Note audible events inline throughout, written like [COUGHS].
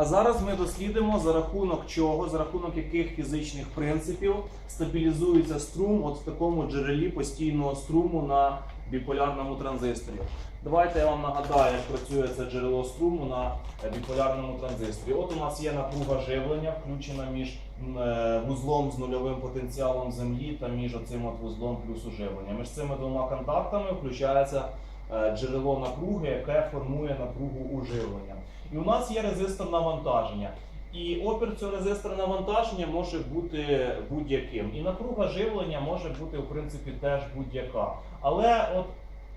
А зараз ми дослідимо за рахунок чого, за рахунок яких фізичних принципів стабілізується струм от в такому джерелі постійного струму на біполярному транзисторі. Давайте я вам нагадаю, як працює це джерело струму на е, біполярному транзисторі. От у нас є напруга живлення, включена між е, вузлом з нульовим потенціалом землі та між оцим от вузлом плюсу живлення. Між цими двома контактами включається е, джерело напруги, яке формує напругу уживлення. І у нас є резистор навантаження. І опір цього резистора навантаження може бути будь-яким. І напруга живлення може бути, в принципі, теж будь-яка. Але от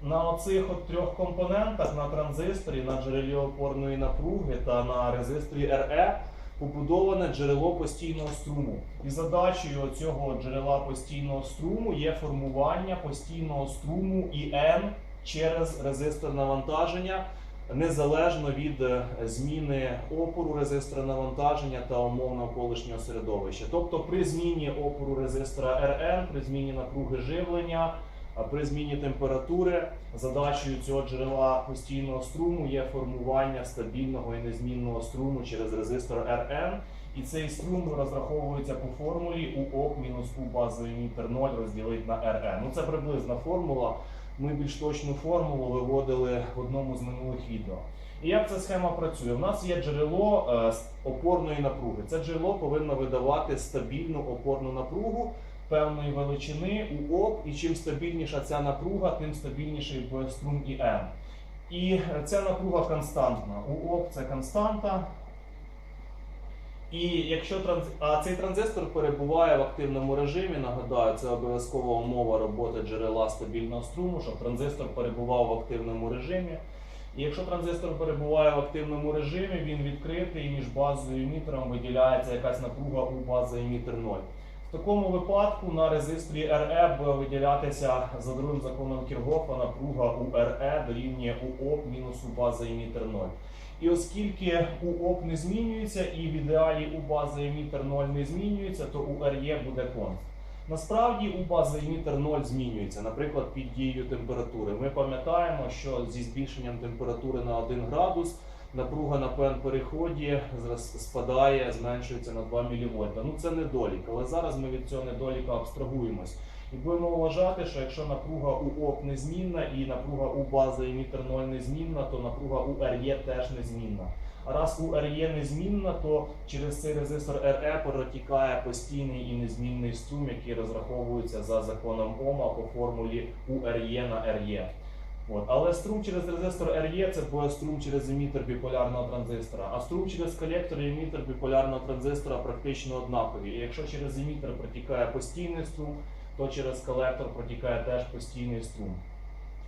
на оцих от трьох компонентах на транзисторі, на джерелі опорної напруги та на резисторі RE побудоване джерело постійного струму. І задачею цього джерела постійного струму є формування постійного струму IN через резистор навантаження незалежно від е, зміни опору резистора навантаження та умов навколишнього середовища. Тобто при зміні опору резистора RN, при зміні напруги живлення, при зміні температури задачею цього джерела постійного струму є формування стабільного і незмінного струму через резистор RN. І цей струм розраховується по формулі УОК мінус У базовий мітер 0 розділити на RN. Ну це приблизна формула. Ми більш точну формулу виводили в одному з минулих відео. І як ця схема працює? У нас є джерело е, опорної напруги. Це джерело повинно видавати стабільну опорну напругу певної величини УОП, і чим стабільніша ця напруга, тим стабільніший струм ІМ. І е, ця напруга константна. УОП це константа. І якщо транз... а цей транзистор перебуває в активному режимі, нагадаю, це обов'язкова умова роботи джерела стабільного струму, щоб транзистор перебував в активному режимі. І якщо транзистор перебуває в активному режимі, він відкритий і між базою і емітером виділяється якась напруга у база емітер 0. В такому випадку на резисторі RE буде виділятися за другим законом Кіргофа напруга у RE дорівнює УОП мінус у база емітер 0. І оскільки УОП не змінюється і в ідеалі у бази емітер 0 не змінюється, то у RE буде конст. Насправді у бази емітер 0 змінюється, наприклад, під дією температури. Ми пам'ятаємо, що зі збільшенням температури на 1 градус напруга на пен переході спадає, зменшується на 2 мВ. Ну це недолік, але зараз ми від цього недоліка абстрагуємось. І будемо вважати, що якщо напруга у ОП незмінна і напруга у бази емітер 0 незмінна, то напруга у RE теж незмінна. А раз у RE незмінна, то через цей резистор RE протікає постійний і незмінний струм, який розраховується за законом Ома по формулі у RE на RE. От. Але струм через резистор RE це буде струм через емітер біполярного транзистора. А струм через колектор і емітер біполярного транзистора практично однакові. І якщо через емітер протікає постійний струм, то через колектор протікає теж постійний струм.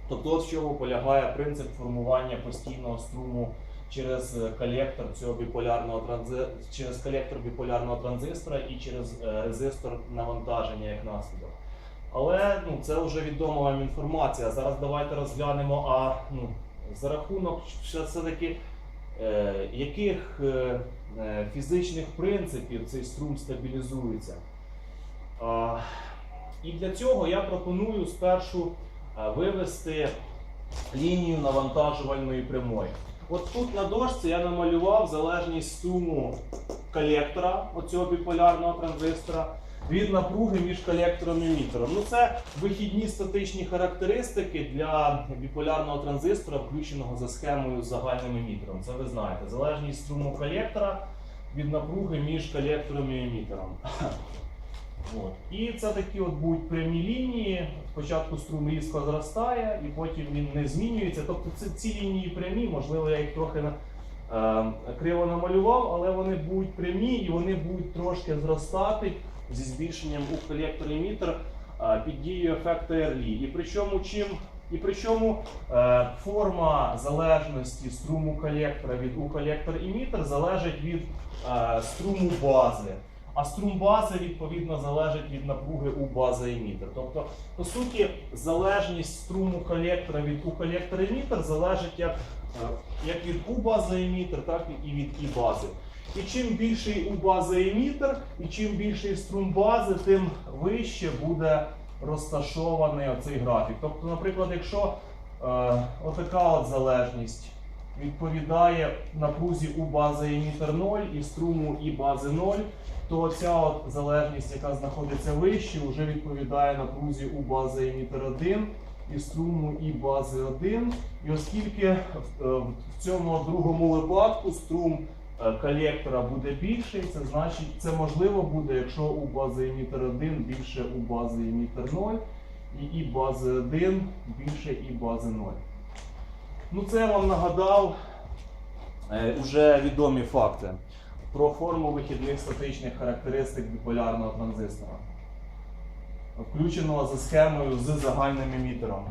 Тобто, в чому полягає принцип формування постійного струму через е, колектор цього біполярного транзи... через колектор біполярного транзистора і через е, резистор навантаження як наслідок. Але ну, це вже відома вам інформація. Зараз давайте розглянемо, а ну, за рахунок все- все-таки е, яких е, е, фізичних принципів цей струм стабілізується. А, і для цього я пропоную спершу е, вивести лінію навантажувальної прямої. От тут на дошці я намалював залежність струму колектора оцього біполярного транзистора від напруги між колектором і емітером. Ну це вихідні статичні характеристики для біполярного транзистора, включеного за схемою з загальним емітером. Це ви знаєте. Залежність струму колектора від напруги між колектором і емітером. От. І це такі от будуть прямі лінії. Спочатку струм різко зростає, і потім він не змінюється. Тобто це ці лінії прямі, можливо, я їх трохи на- е, криво намалював, але вони будуть прямі і вони будуть трошки зростати зі збільшенням у колектор емітер е, під дією ефекту Ерлі. І причому чим і причому е, форма залежності струму колектора від у колектор емітер залежить від е, струму бази. А струм бази відповідно залежить від напруги у база емітер. Тобто, по суті, залежність струму колектора від у колектор емітер залежить як, е, як від у база емітер, так і від і бази. І чим більший у бази емітер, і чим більший струм бази, тим вище буде розташований оцей графік. Тобто, наприклад, якщо е, отака от залежність відповідає напрузі у бази емітер 0 і струму і бази 0, то ця от залежність, яка знаходиться вище, вже відповідає напрузі у бази емітер 1 і струму і бази 1. І оскільки е, в цьому другому випадку струм е, колектора буде більший, це значить це можливо буде, якщо у бази емітер 1 більше у бази емітер 0, і і бази 1 більше і бази 0. Ну, це я вам нагадав е, вже відомі факти про форму вихідних статичних характеристик біполярного транзистора, включеного за схемою з загальним емітером.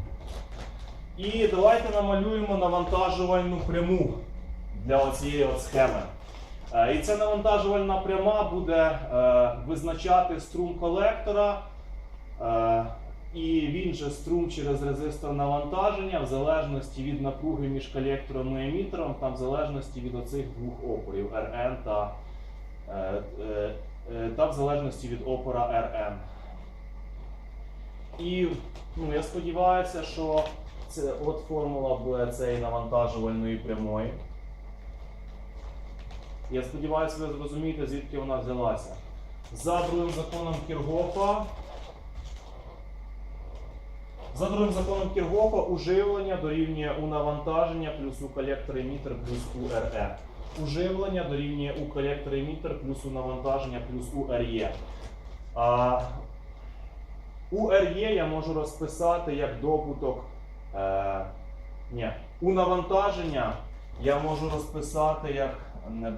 І давайте намалюємо навантажувальну пряму для цієї схеми. Е, І ця навантажувальна пряма буде е, визначати струм колектора. е, і він же струм через резистор навантаження в залежності від напруги між колектором і емітером, там в залежності від оцих двох опорів RN та, е, е, е, та в залежності від опора RN. І ну, я сподіваюся, що це от формула буде цієї навантажувальної прямої. Я сподіваюся, ви зрозумієте, звідки вона взялася. За другим законом Кіргофа за другим законом Кіргофа уживлення дорівнює у навантаження плюс у колектор емітер плюс у РЕ. Уживлення дорівнює у колектор емітер плюс у навантаження плюс у РЕ. А, у РЕ я можу розписати як добуток. Е, ні, у навантаження я можу розписати як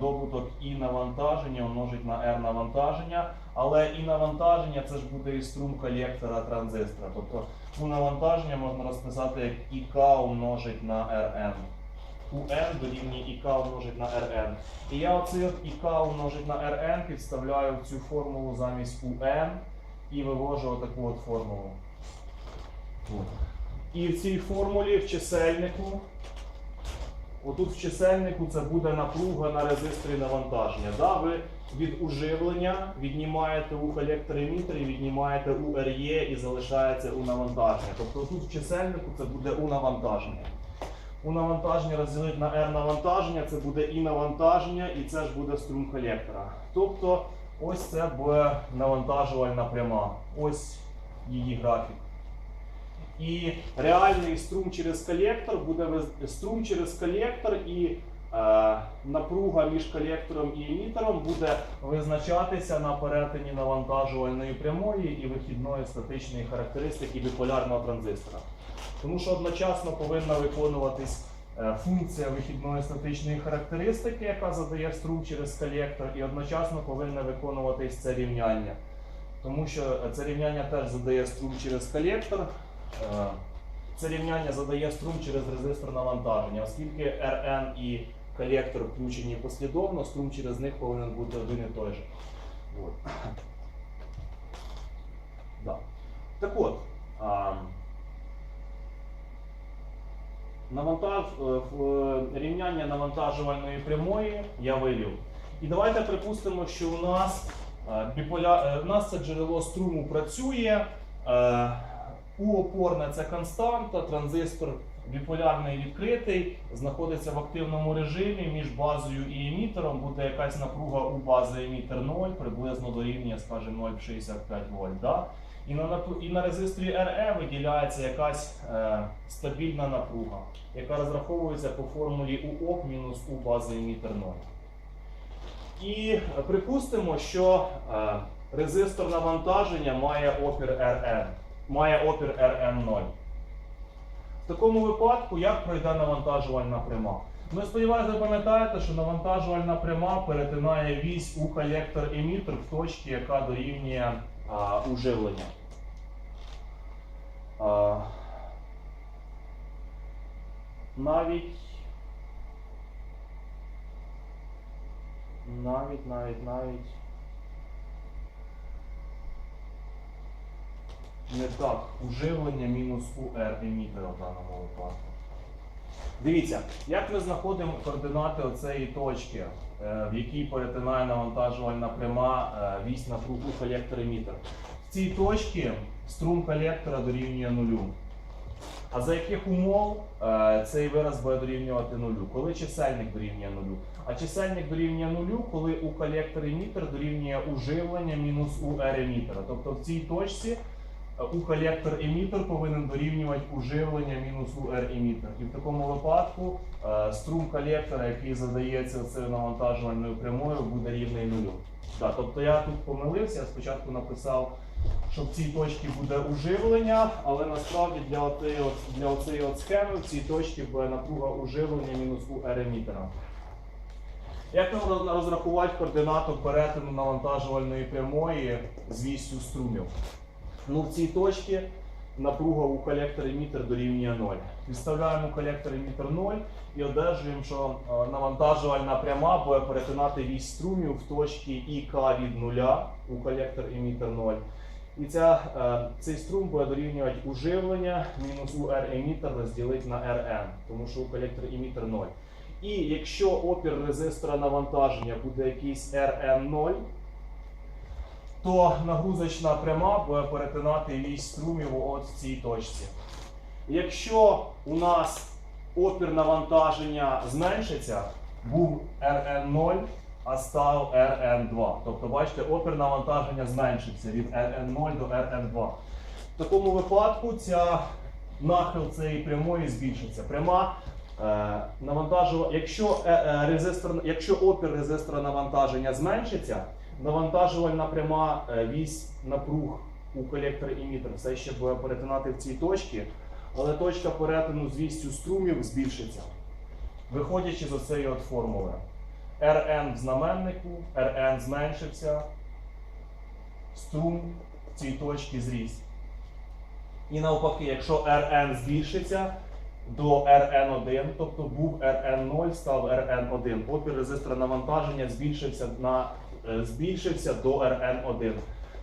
добуток і навантаження умножить на R навантаження, але і навантаження це ж буде і струм колектора транзистора. Тобто у навантаження можна розписати як ІК умножить на РН. У N дорівнює ІК умножить на РН. І я оцей от ІК умножить на РН підставляю в цю формулу замість UN і вивожу отаку от формулу. І в цій формулі в чисельнику, отут в чисельнику це буде напруга на резисторі навантаження. Да, ви від уживлення віднімаєте у колектор-емітері, віднімаєте у РЄ і залишається у навантаження. Тобто тут в чисельнику це буде у навантаження. У навантаження розділити на R навантаження, це буде і навантаження, і це ж буде струм колектора. Тобто ось це буде навантажувальна пряма. Ось її графік. І реальний струм через колектор буде струм через колектор і напруга між колектором і емітером буде визначатися на перетині навантажувальної прямої і вихідної статичної характеристики біполярного транзистора. Тому що одночасно повинна виконуватись е, функція вихідної статичної характеристики, яка задає струм через колектор, і одночасно повинне виконуватись це рівняння. Тому що е, це рівняння теж задає струм через колектор. Е, Це рівняння задає струм через резистор навантаження, оскільки РН і колектор включені послідовно, струм через них повинен бути один і той же. От. Да. Так от, а, навантаж, е, рівняння навантажувальної прямої я вивів. І давайте припустимо, що у нас, е, біполя... е, у нас це джерело струму працює. е, У опорне це константа, транзистор біполярний відкритий, знаходиться в активному режимі між базою і емітером. Буде якась напруга у бази емітер 0, приблизно дорівнює, скажімо, 0,65 вольт. Да? І на, і на резисторі RE виділяється якась е, стабільна напруга, яка розраховується по формулі УОП мінус У бази емітер 0. І припустимо, що е, резистор навантаження має опір RN, має опір RN0. В такому випадку як пройде навантажувальна пряма? Ну, я сподіваюся, ви пам'ятаєте, що навантажувальна пряма перетинає вісь у колектор емітер в точці, яка дорівнює а, уживлення. А, навіть навіть, навіть, навіть не так. Уживлення мінус УР емітера в даному випадку. Дивіться, як ми знаходимо координати оцеї точки, е, в якій перетинає навантажувальна пряма е, вісь напругу колектор емітер. В цій точці струм колектора дорівнює нулю. А за яких умов е, цей вираз буде дорівнювати нулю? Коли чисельник дорівнює нулю? А чисельник дорівнює нулю, коли у колектор емітер дорівнює уживлення мінус у емітера. Тобто в цій точці у колектор емітер повинен дорівнювати уживлення мінус у R емітер. І в такому випадку е, струм колектора, який задається цією навантажувальною прямою, буде рівний нулю. Так, тобто я тут помилився, я спочатку написав, що в цій точці буде уживлення, але насправді для для оцієї от схеми в цій точці буде напруга уживлення мінус у R емітера. Як нам розрахувати координату перетину навантажувальної прямої з вістю струмів? Ну, в цій точці напруга у колектор емітер дорівнює 0. Підставляємо колектор емітер 0 і одержуємо, що е, навантажувальна пряма буде перетинати вісь струмів в точці ІК від 0 у колектор емітер 0. І ця, е, цей струм буде дорівнювати уживлення мінус у R емітер розділити на RN, тому що у колектор емітер 0. І якщо опір резистора навантаження буде якийсь RN0, то нагрузочна пряма буде перетинати вісь струмів от в цій точці. Якщо у нас опір навантаження зменшиться, був RN0, а став RN2. Тобто, бачите, опір навантаження зменшився від RN0 до RN2. В такому випадку ця нахил цієї прямої збільшиться. Пряма е, навантажува... якщо, е, е, резистор... якщо опір резистора навантаження зменшиться, навантажувальна пряма е, вісь напруг у колектор емітер все ще буде перетинати в цій точці, але точка перетину з вістю струмів збільшиться. Виходячи з оцеї от формули. Rn в знаменнику, Rn зменшився, струм в цій точці зріс. І навпаки, якщо Rn збільшиться до Rn1, тобто був Rn0, став Rn1, опір резистора навантаження збільшився, на, збільшився до Rn1.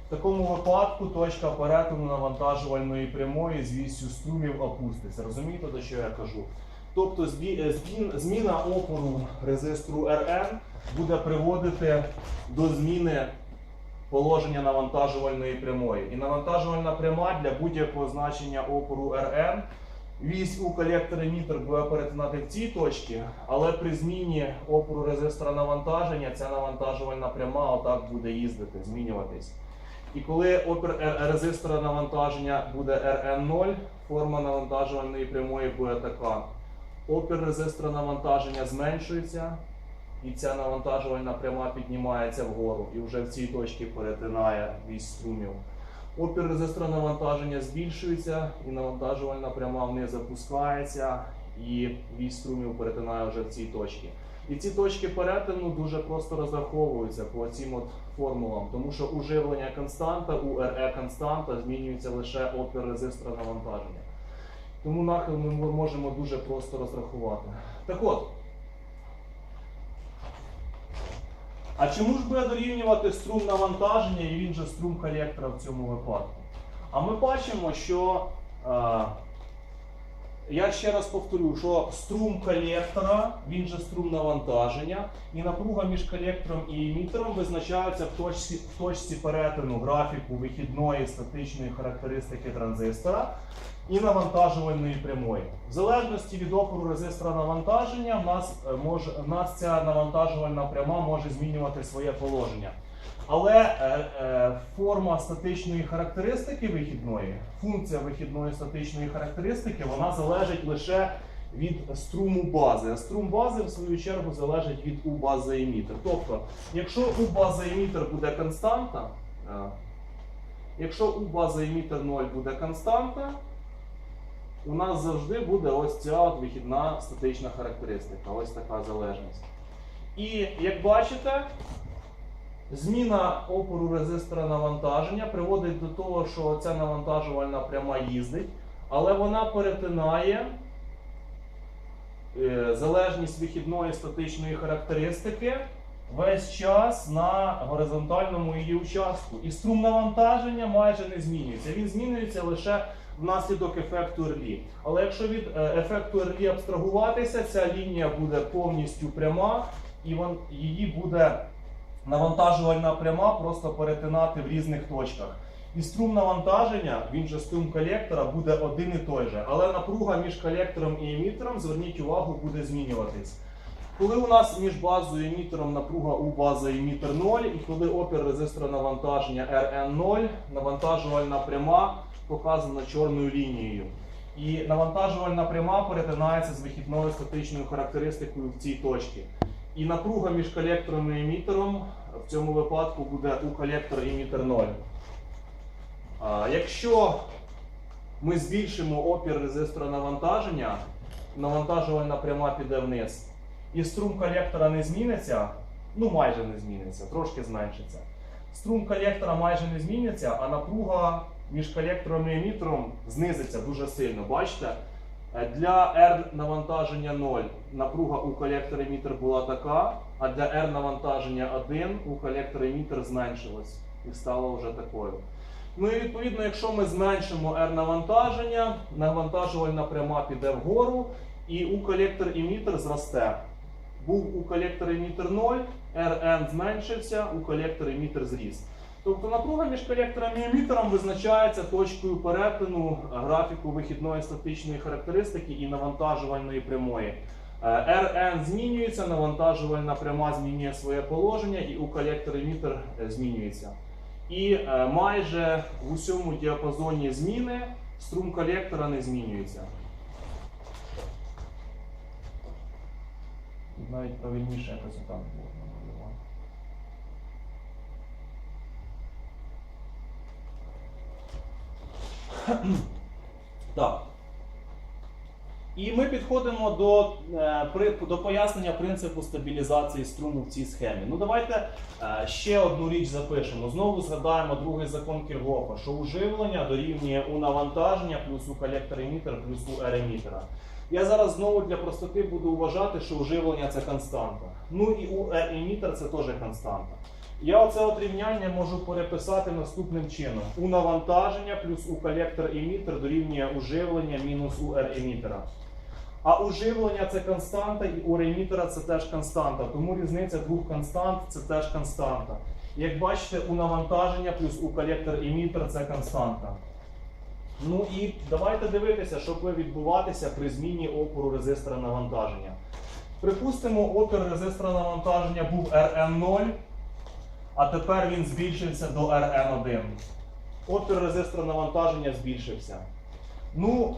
В такому випадку точка перетину навантажувальної прямої з вісю струмів опуститься. Розумієте, до що я кажу? Тобто е, зміна опору резистору Rn буде приводити до зміни положення навантажувальної прямої. І навантажувальна пряма для будь-якого значення опору Rn вісь у колектор емітер буде перетинати в цій точці, але при зміні опору резистора навантаження ця навантажувальна пряма отак буде їздити, змінюватись. І коли опір е- резистора навантаження буде Rn0, форма навантажувальної прямої буде така. Опір резистора навантаження зменшується, і ця навантажувальна пряма піднімається вгору і вже в цій точці перетинає вісь струмів. Опір резистора навантаження збільшується, і навантажувальна пряма вниз запускається, і вісь струмів перетинає вже в цій точці. І ці точки перетину дуже просто розраховуються по цим от формулам, тому що уживлення константа, у RE константа змінюється лише опір резистора навантаження. Тому нахил ми можемо дуже просто розрахувати. Так от. А чому ж буде дорівнювати струм навантаження і він же струм колектора в цьому випадку? А ми бачимо, що е, я ще раз повторю, що струм колектора, він же струм навантаження, і напруга між колектором і емітером визначаються в точці, в точці перетину графіку вихідної статичної характеристики транзистора і навантажувальної прямої. В залежності від опору резистора навантаження, в нас, е, може, в нас ця навантажувальна пряма може змінювати своє положення. Але е, е, форма статичної характеристики вихідної, функція вихідної статичної характеристики, вона залежить лише від струму бази. А струм бази, в свою чергу, залежить від У бази емітер. Тобто, якщо У бази емітер буде константа, е, якщо У бази емітер 0 буде константа, у нас завжди буде ось ця от вихідна статична характеристика, ось така залежність. І як бачите, зміна опору резистора навантаження приводить до того, що ця навантажувальна пряма їздить, але вона перетинає е, залежність вихідної статичної характеристики весь час на горизонтальному її участку. І струм навантаження майже не змінюється. Він змінюється лише внаслідок ефекту Ерлі. Але якщо від е, ефекту Ерлі абстрагуватися, ця лінія буде повністю пряма, і її буде навантажувальна пряма просто перетинати в різних точках. І струм навантаження, він же струм колектора, буде один і той же. Але напруга між колектором і емітером, зверніть увагу, буде змінюватись. Коли у нас між базою і емітером напруга у бази емітер 0, і коли опір резистора навантаження RN0, навантажувальна пряма показана чорною лінією. І навантажувальна пряма перетинається з вихідною статичною характеристикою в цій точці. І напруга між колектором і емітером в цьому випадку буде у колектор емітер 0. А, Якщо ми збільшимо опір резистора навантаження, навантажувальна пряма піде вниз. І струм колектора не зміниться, ну майже не зміниться, трошки зменшиться. Струм колектора майже не зміниться, а напруга між колектором і емітером знизиться дуже сильно. Бачите? Е, Для R навантаження 0 напруга у колектора емітер була така, а для R навантаження 1 у колектора емітер зменшилась і стала вже такою. Ну і відповідно, якщо ми зменшимо R навантаження, навантажувальна пряма піде вгору, і у колектор емітер зросте. Був у колектор емітер 0, Rn зменшився, у колектор емітер зріс. Тобто напруга між колектором і емітером визначається точкою перетину графіку вихідної статичної характеристики і навантажувальної прямої. Е, Rn змінюється, навантажувальна пряма змінює своє положення, і у колектор емітер е, змінюється. І е, майже в усьому діапазоні зміни струм колектора не змінюється. Навіть правильніше якось там було [COUGHS] Так. І ми підходимо до, е, до пояснення принципу стабілізації струму в цій схемі. Ну давайте е, ще одну річ запишемо. Знову згадаємо другий закон Кіргофа, що уживлення дорівнює у навантаження плюс у колектор емітер плюс у R емітера. Я зараз знову для простоти буду вважати, що уживлення це константа. Ну і у емітер це теж константа. Я оце от рівняння можу переписати наступним чином: у навантаження плюс у колектор емітер дорівнює уживлення мінус у R емітера. А уживлення це константа, і у ремітера це теж константа. Тому різниця двох констант це теж константа. Як бачите, у навантаження плюс у колектор емітер це константа. Ну і давайте дивитися, що буде відбуватися при зміні опору резистора навантаження. Припустимо, опір резистора навантаження був Rn0, а тепер він збільшився до Rn1. Опір резистора навантаження збільшився. Ну,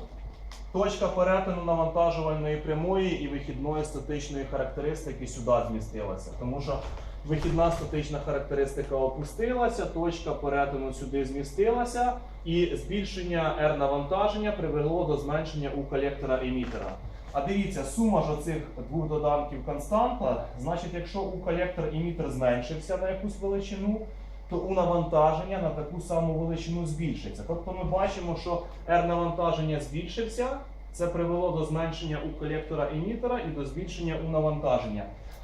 точка перетину навантажувальної прямої і вихідної статичної характеристики сюди змістилася. Тому що вихідна статична характеристика опустилася, точка перетину сюди змістилася, і збільшення R навантаження привело до зменшення у колектора емітера. А дивіться, сума ж оцих двох доданків константа, значить, якщо у колектор емітер зменшився на якусь величину, то у навантаження на таку саму величину збільшиться. Тобто ми бачимо, що R навантаження збільшився, це привело до зменшення у колектора емітера і до збільшення у навантаження.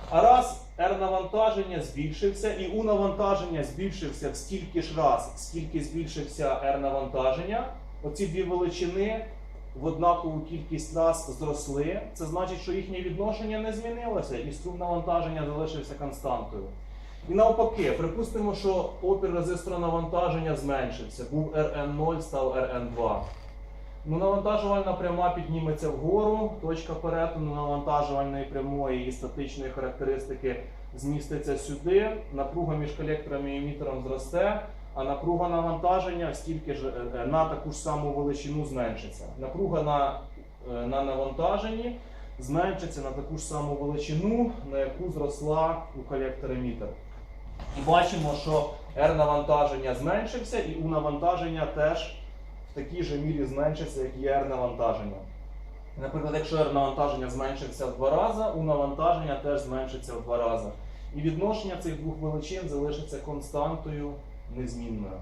А раз R навантаження збільшився і у навантаження збільшився в стільки ж раз, скільки збільшився R навантаження, оці дві величини в однакову кількість раз зросли, це значить, що їхнє відношення не змінилося, і струм навантаження залишився константою. І навпаки, припустимо, що опір резистора навантаження зменшився, був Rn0, став Rn2. Ну, навантажувальна пряма підніметься вгору, точка перетину навантажувальної прямої і статичної характеристики зміститься сюди, напруга між колектором і емітером зросте, а напруга навантаження стільки ж е, на таку ж саму величину зменшиться. Напруга на, е, на навантаженні зменшиться на таку ж саму величину, на яку зросла у колектор емітер. І бачимо, що R навантаження зменшився, і у навантаження теж в такій же мірі зменшиться, як і R навантаження. Наприклад, якщо R навантаження зменшився в два рази, у навантаження теж зменшиться в два рази. І відношення цих двох величин залишиться константою незмінною.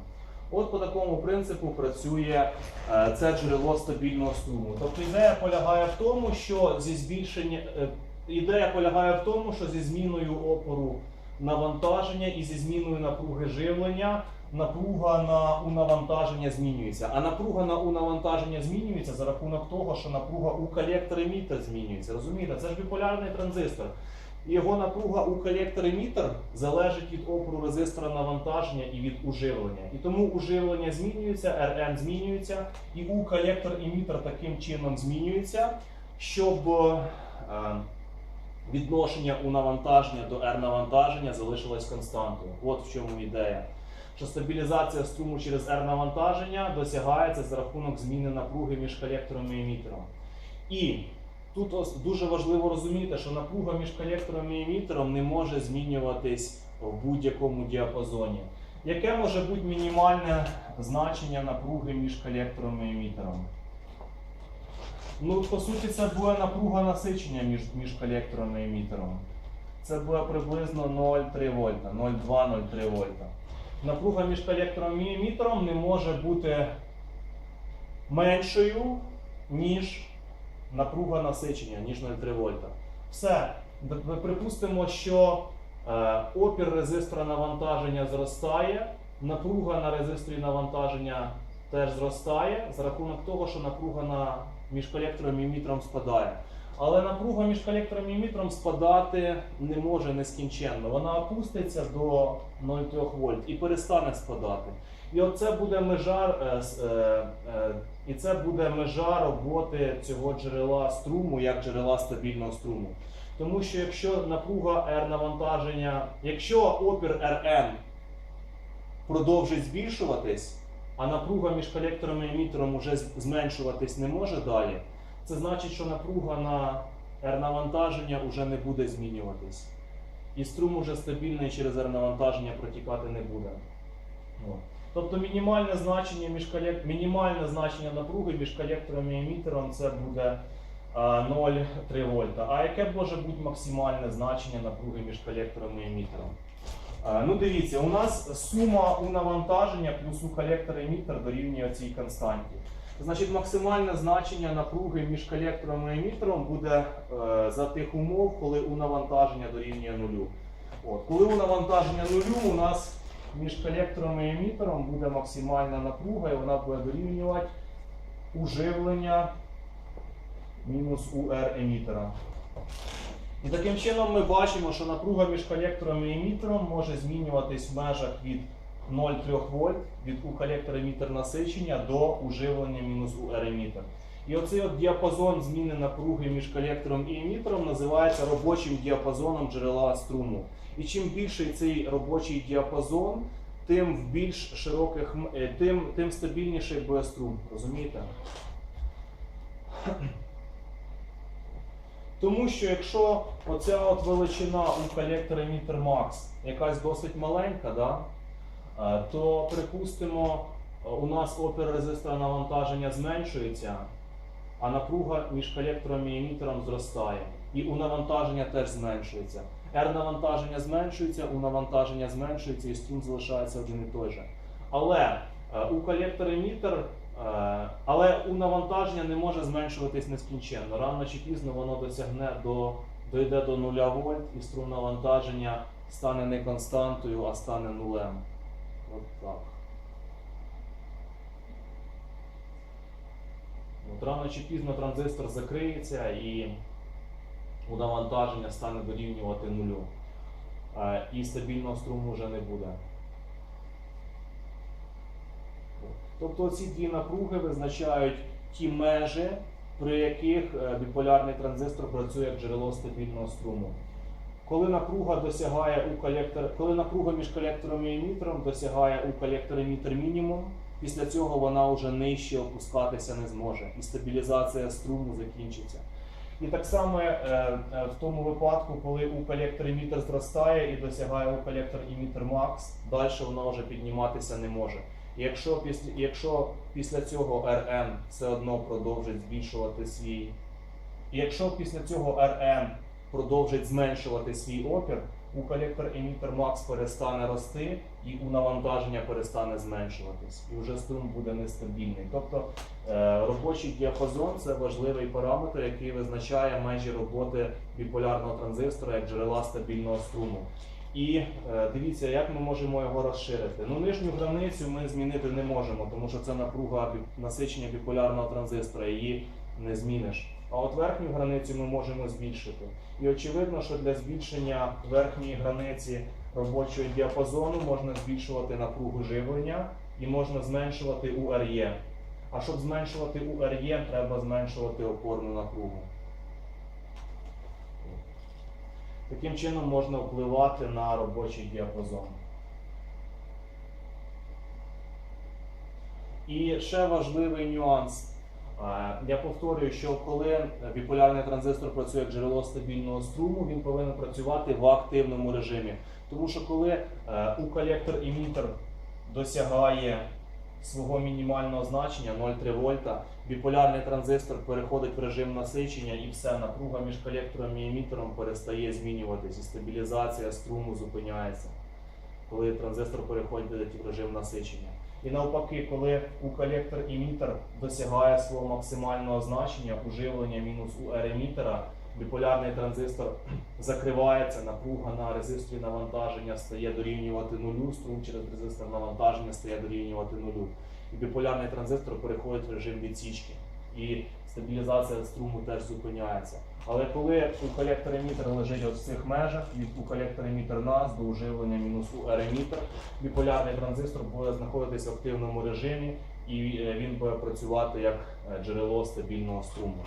От по такому принципу працює е, це джерело стабільного струму. Тобто ідея полягає в тому, що зі збільшення е, ідея полягає в тому, що зі зміною опору навантаження і зі зміною напруги живлення напруга на у навантаження змінюється. А напруга на у навантаження змінюється за рахунок того, що напруга у колектор емітер змінюється. Розумієте, це ж біполярний транзистор. Його напруга у колектор-емітер залежить від опору резистора навантаження і від уживлення. І тому уживлення змінюється, РН змінюється, і у колектор-емітер таким чином змінюється, щоб е, відношення у навантаження до R навантаження залишилось константою. От в чому ідея. Що стабілізація струму через R навантаження досягається за рахунок зміни напруги між колектором і емітером. І тут дуже важливо розуміти, що напруга між колектором і емітером не може змінюватись в будь-якому діапазоні. Яке може бути мінімальне значення напруги між колектором і емітером? Ну, по суті, це буде напруга насичення між, між колектором і емітером. Це буде приблизно 0,3 вольта, 0,2-0,3 вольта. Напруга між колектором і емітером не може бути меншою, ніж напруга насичення, ніж 0,3 вольта. Все. Ми припустимо, що е, опір резистора навантаження зростає, напруга на резисторі навантаження теж зростає за рахунок того, що напруга на, між колектором і емітером спадає. Але напруга між колектором і емітером спадати не може нескінченно. Вона опуститься до 0,3 вольт і перестане спадати. І оце буде межа, е, е, е, і це буде межа роботи цього джерела струму як джерела стабільного струму. Тому що якщо напруга R навантаження, якщо опір Rn продовжить збільшуватись, а напруга між колектором і емітером уже зменшуватись не може далі, це значить, що напруга на R навантаження вже не буде змінюватись. І струм уже стабільний через R навантаження протікати не буде. Тобто мінімальне значення між колек... мінімальне значення напруги між колектором і емітером це буде 0,3 вольта. А яке може бути максимальне значення напруги між колектором і емітером? Ну дивіться, у нас сума у навантаження плюс у колектор емітер дорівнює цій константі. Значить, максимальне значення напруги між колектором і емітером буде е, за тих умов, коли у навантаження дорівнює нулю. От. Коли у навантаження нулю, у нас між колектором і емітером буде максимальна напруга, і вона буде дорівнювати уживлення мінус УР емітера. І таким чином ми бачимо, що напруга між колектором і емітером може змінюватись в межах від 0,3 вольт від у колектора емітер насичення до уживлення мінус УР емітер. І оцей от діапазон зміни напруги між колектором і емітером називається робочим діапазоном джерела струму. І чим більший цей робочий діапазон, тим в більш широких е, тим, тим стабільніший буде струм. Розумієте? Тому що якщо оця от величина у колектора емітер Max якась досить маленька, да, е, то припустимо, у нас опір резистора навантаження зменшується, а напруга між колектором і емітером зростає. І у навантаження теж зменшується. R навантаження зменшується, у навантаження зменшується і струм залишається один і той же. Але е, у колектор емітер, е, але у навантаження не може зменшуватись нескінченно. Рано чи пізно воно досягне до дойде до нуля вольт, і струм навантаження стане не константою, а стане нулем. От так. От рано чи пізно транзистор закриється і навантаження стане дорівнювати нулю. Е, І стабільного струму вже не буде. Тобто ці дві напруги визначають ті межі, при яких е, біполярний транзистор працює як джерело стабільного струму. Коли напруга досягає у колектор, коли напруга між колектором і емітером досягає у колектор емітер мінімум, після цього вона вже нижче опускатися не зможе, і стабілізація струму закінчиться. І так само е, е, в тому випадку, коли у колектор зростає і досягає у колектор емітер макс, далі вона вже підніматися не може. Якщо після, якщо після цього Rn все одно продовжить збільшувати свій, якщо після цього Rn продовжить зменшувати свій опір, у колектор емітер макс перестане рости і у навантаження перестане зменшуватись, і вже струм буде нестабільний. Тобто е, робочий діапазон це важливий параметр, який визначає межі роботи біполярного транзистора як джерела стабільного струму. І е, дивіться, як ми можемо його розширити. Ну, нижню границю ми змінити не можемо, тому що це напруга насичення біполярного транзистора, її не зміниш. А от верхню границю ми можемо збільшити. І очевидно, що для збільшення верхньої границі робочого діапазону можна збільшувати напругу живлення і можна зменшувати УРЄ. А щоб зменшувати УРЄ, треба зменшувати опорну напругу. Таким чином можна впливати на робочий діапазон. І ще важливий нюанс. Я повторюю, що коли біполярний транзистор працює як джерело стабільного струму, він повинен працювати в активному режимі. Тому що коли е, у колектор емітер досягає свого мінімального значення 0,3 вольта, біполярний транзистор переходить в режим насичення і все, напруга між колектором і емітером перестає змінюватися, стабілізація струму зупиняється, коли транзистор переходить в режим насичення. І навпаки, коли у колектор емітер досягає свого максимального значення, уживлення мінус у емітера, біполярний транзистор [CLEARS THROAT] закривається, напруга на резисторі навантаження стає дорівнювати нулю, струм через резистор навантаження стає дорівнювати нулю. І біполярний транзистор переходить в режим відсічки. І стабілізація струму теж зупиняється. Але коли у колектор емітер лежить от в цих межах, від у колектор емітер нас до уживлення мінус емітер, біполярний транзистор буде знаходитися в активному режимі і е, він буде працювати як е, джерело стабільного струму.